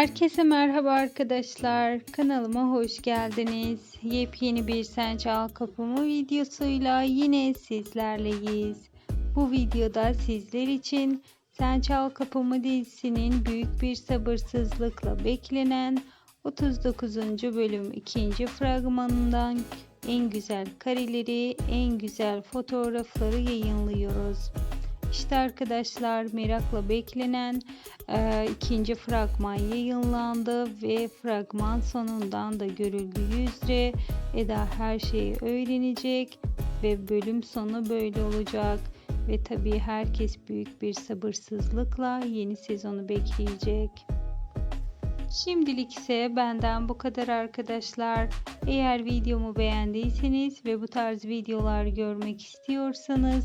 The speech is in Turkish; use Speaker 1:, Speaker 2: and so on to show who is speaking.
Speaker 1: Herkese merhaba arkadaşlar. Kanalıma hoş geldiniz. Yepyeni bir Sen Çal Kapımı videosuyla yine sizlerleyiz. Bu videoda sizler için Sen Çal Kapımı dizisinin büyük bir sabırsızlıkla beklenen 39. bölüm 2. fragmanından en güzel kareleri, en güzel fotoğrafları yayınlıyoruz. İşte arkadaşlar merakla beklenen e, ikinci fragman yayınlandı ve fragman sonundan da görüldüğü üzere Eda her şeyi öğrenecek ve bölüm sonu böyle olacak ve tabii herkes büyük bir sabırsızlıkla yeni sezonu bekleyecek. Şimdilik ise benden bu kadar arkadaşlar. Eğer videomu beğendiyseniz ve bu tarz videolar görmek istiyorsanız